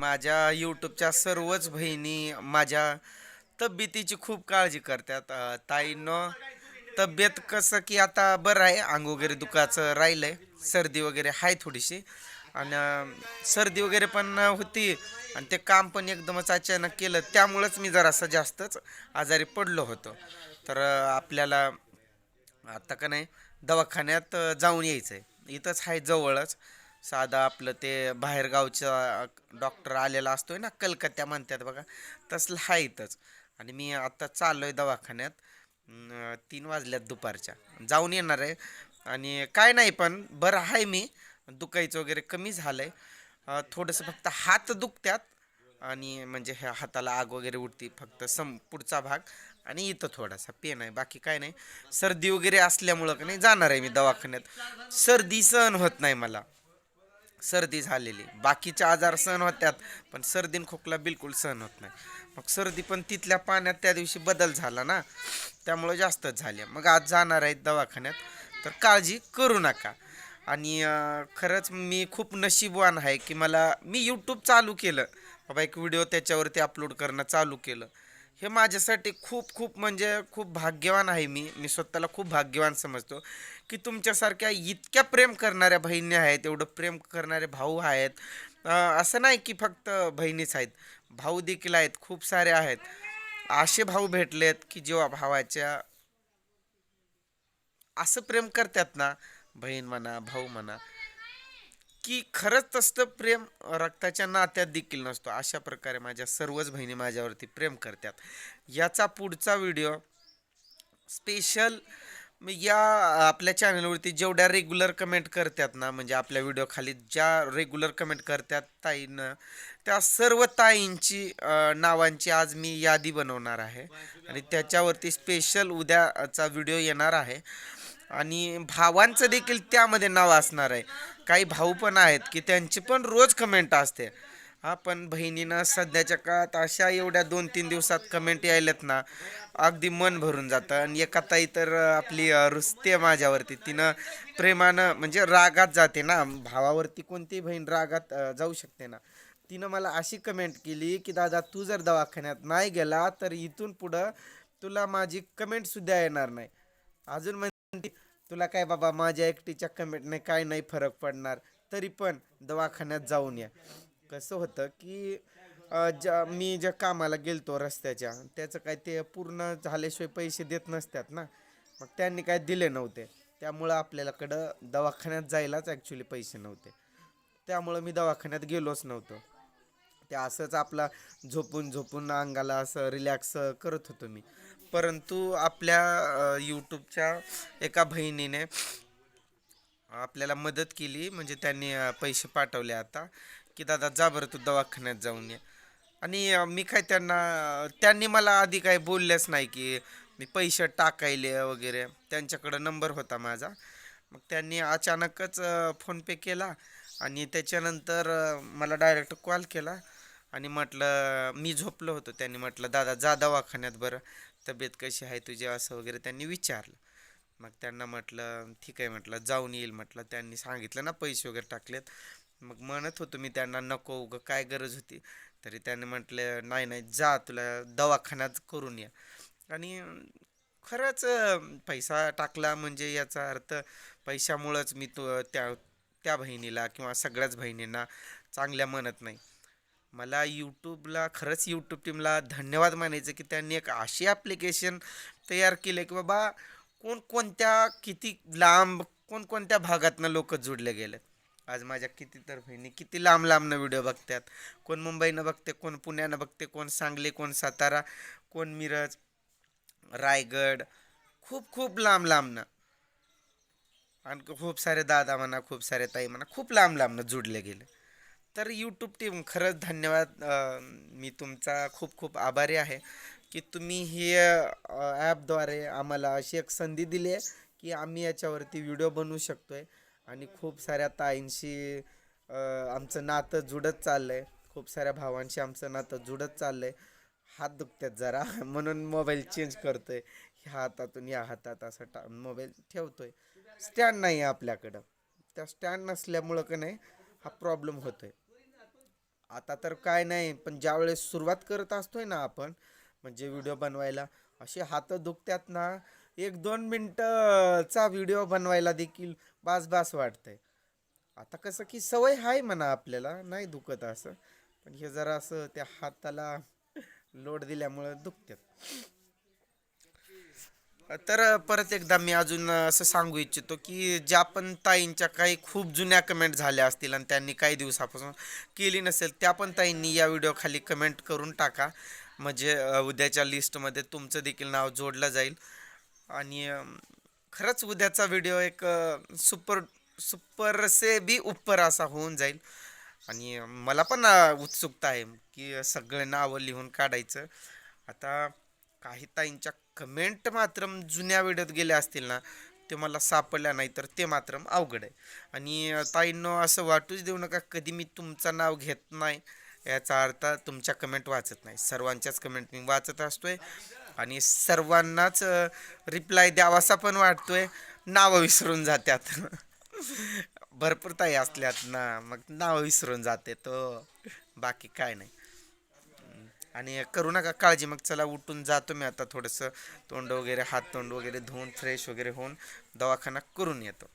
माझ्या यूट्यूबच्या सर्वच बहिणी माझ्या तब्येतीची खूप काळजी करतात. ताईनं तब्येत कसं की आता बरं आहे अंग वगैरे दुखाचं आहे सर्दी वगैरे आहे थोडीशी. आणि सर्दी वगैरे पण होती आणि ते काम पण एकदमच अचानक केलं त्यामुळंच मी जरासं जास्तच आजारी पडलो होतो. तर आपल्याला आता का नाही दवाखान्यात जाऊन यायचं आहे इथंच आहे जवळच. साधा आपलं ते बाहेरगावचा डॉक्टर आलेला असतोय ना कलकत्त्या म्हणतात बघा तसलं आहे इथंच. आणि मी आत्ता चाललो आहे दवाखान्यात तीन वाजल्यात दुपारच्या. जाऊन येणार आहे. आणि काय नाही पण बरं आहे मी. दुखायचं वगैरे कमी झालं आहे थोडंसं फक्त हात दुखत्यात. आणि म्हणजे ह्या हाताला आग वगैरे उठती फक्त सम पुढचा भाग. आणि इथं थोडासा पेन आहे बाकी काय नाही. सर्दी वगैरे असल्यामुळं का नाही जाणार आहे मी दवाखान्यात. सर्दी सहन होत नाही मला. सर्दी झालेली. बाकीचे आजार सहन होत्यात पण सर्दी खोकला बिलकुल सहन होत नाही. मग सर्दी पण तिथल्या पाण्यात त्या दिवशी बदल झाला ना त्यामुळं जास्तच झाले. मग आज जाणार आहेत दवाखान्यात तर काळजी करू नका. आणि खरंच मी खूप नशीबवान आहे की मला मी यूट्यूब चालू केलं. बाबा एक व्हिडिओ त्याच्यावरती अपलोड करणं चालू केलं. हे माझ्यासाठी खूप खूप म्हणजे खूप भाग्यवान आहे मी. मी स्वतःला खूप भाग्यवान समजतो की तुमच्यासारख्या इतक्या प्रेम करणाऱ्या बहिणी आहेत एवढं प्रेम करणारे भाऊ आहेत. असं नाही की फक्त बहिणीच आहेत. भाऊ देखील आहेत खूप सारे आहेत. असे भाऊ भेटलेत की जेव्हा भावाच्या असं प्रेम करतात ना बहीण म्हणा भाऊ म्हणा की खरंच तसं प्रेम रक्ताच्या नात्यात देखील नसतो. अशा प्रकारे माझ्या सर्वच बहिणी माझ्यावरती प्रेम करतात. याचा पुढचा व्हिडिओ स्पेशल या आपल्या चॅनलवरती जेवढ्या रेग्युलर कमेंट करतात ना म्हणजे आपल्या व्हिडिओ खाली ज्या रेग्युलर कमेंट करतात ताईनं त्या सर्व ताईंची नावांची आज मी यादी बनवणार आहे. आणि त्याच्यावरती स्पेशल उद्याचा व्हिडिओ येणार आहे. आणि भावांचं देखील त्यामध्ये नाव असणार आहे. काही भाऊ पण आहेत की त्यांची पण रोज कमेंट असते. हा पण बहिणीनं सध्याच्या काळात अशा एवढ्या दोन तीन दिवसात कमेंट यायल्यात ना अगदी मन भरून जातं. आणि एका ताई तर आपली रुसते माझ्यावरती. तिनं प्रेमानं म्हणजे रागात जाते ना. भावावरती कोणतीही बहीण रागात जाऊ शकते ना. तिनं मला अशी कमेंट केली की दादा तू जर दवाखान्यात नाही गेला तर इथून पुढं तुला माझी कमेंटसुद्धा येणार नाही. अजून म्हण तुला काय बाबा माझ्या एकटीच्या कमेंटने काय नाही फरक पडणार? तरी पण दवाखान्यात जाऊन या. कसं होतं की ज्या मी ज्या कामाला गेलतो रस्त्याच्या त्याचं काय ते पूर्ण झाल्याशिवाय पैसे देत नसतात ना. मग त्यांनी काय दिले नव्हते. त्यामुळं आपल्यालाकडं दवाखान्यात जायलाच ॲक्च्युली पैसे नव्हते. त्यामुळं मी दवाखान्यात गेलोच नव्हतो. ते असंच आपला झोपून झोपून अंगाला असं रिलॅक्स करत होतो मी. परंतु आपल्या यूट्यूबच्या एका बहिणीने आपल्याला मदत केली. म्हणजे त्यांनी पैसे पाठवले आता की दादा जा बरं तू दवाखान्यात जाऊन ये. आणि मी काय त्यांना त्यांनी मला आधी काय बोललेच नाही की मी पैसे टाकायले वगैरे. त्यांच्याकडं नंबर होता माझा. मग त्यांनी अचानकच फोनपे केला आणि त्याच्यानंतर मला डायरेक्ट कॉल केला आणि म्हटलं मी झोपलो होतो. त्यांनी म्हटलं दादा जा दवाखान्यात बरं. तब्येत कशी आहे तुझी असं वगैरे त्यांनी विचारलं. मग त्यांना म्हटलं ठीक आहे म्हटलं जाऊन येईल म्हटलं. त्यांनी सांगितलं ना पैसे वगैरे टाकलेत. मग म्हणत होतो मी त्यांना नको उगं काय गरज होती? तरी त्यांनी म्हटलं नाही नाही जा तुला दवाखान्यात करून या. आणि खरंच पैसा टाकला म्हणजे याचा अर्थ पैशामुळंच मी तो त्या त्या बहिणीला किंवा सगळ्याच बहिणींना चांगल्या म्हणत नाही. मला यूट्यूबला खरंच यूट्यूब टीमला धन्यवाद मानायचं की त्यांनी एक अशी ॲप्लिकेशन तयार केले की बाबा कोणकोणत्या किती लांब कोणकोणत्या भागातनं लोक जुडले गेलेत आज माझ्या किती तर बहिणी किती लांब लांबनं व्हिडिओ बघतात कोण मुंबईनं बघते कोण पुण्यानं बघते कोण सांगली कोण सातारा कोण मिरज रायगड खूप खूप लांब लांबनं. आणि खूप सारे दादा म्हणा खूप सारे ताई म्हणा खूप लांब लांबनं जुडले गेले. तर यूट्यूब टीम खरंच धन्यवाद. मी तुमचा खूप खूप आभारी आहे की तुम्ही हे ॲपद्वारे आम्हाला अशी एक संधी दिली आहे की आम्ही याच्यावरती व्हिडिओ बनवू शकतो आहे आणि खूप साऱ्या ताईंशी आमचं नातं जुडत चाललं आहे खूप साऱ्या भावांशी आमचं नातं जुडत चाललं आहे हात दुखतात जरा म्हणून मोबाईल चेंज करतो आहे ह्या हातातून या हातात असं टा मोबाईल ठेवतो आहे स्टँड नाही आहे आपल्याकडं. त्या स्टँड नसल्यामुळं का नाही हा प्रॉब्लेम होतो आहे आता तर काय नाही पण ज्यावेळेस सुरुवात करत असतोय ना आपण म्हणजे व्हिडिओ बनवायला असे हात दुखतात ना एक दोन मिनटंचा व्हिडिओ बनवायला देखील बास बास वाटतंय. आता कसं की सवय आहे म्हणा आपल्याला नाही दुखत असं पण हे जरा असं त्या हाताला लोड दिल्यामुळं दुखतात. तर परत एकदा मी अजून असं सांगू इच्छितो की ज्या पण ताईंच्या काही खूप जुन्या कमेंट झाल्या असतील आणि त्यांनी काही दिवसापासून केली नसेल त्या पण ताईंनी या व्हिडिओखाली कमेंट करून टाका. म्हणजे उद्याच्या लिस्टमध्ये तुमचं देखील नाव जोडलं जाईल. आणि खरंच उद्याचा व्हिडिओ एक सुपर सुपर से बी उपर असा होऊन जाईल. आणि मला पण उत्सुकता आहे की सगळे नावं लिहून काढायचं. आता काही ताईंच्या कमेंट मात्र जुन्या वेळेत गेल्या असतील ना ते मला सापडल्या नाही तर ते मात्र अवघड आहे. आणि ताईंनो असं वाटूच देऊ नका कधी मी तुमचं नाव घेत नाही याचा अर्थ तुमच्या कमेंट वाचत नाही. सर्वांच्याच कमेंट मी वाचत असतोय आणि सर्वांनाच रिप्लाय द्यावासा पण वाटतोय. नावं विसरून जात्यात. भरपूर ताई असल्यात ना मग नावं विसरून जाते तो. बाकी काय नाही. आणि करू नका काळजी मग चला उठून जातो मी आता थोडंसं. तोंड वगैरे हात तोंड वगैरे धुवून फ्रेश वगैरे होऊन दवाखाना करून येतो.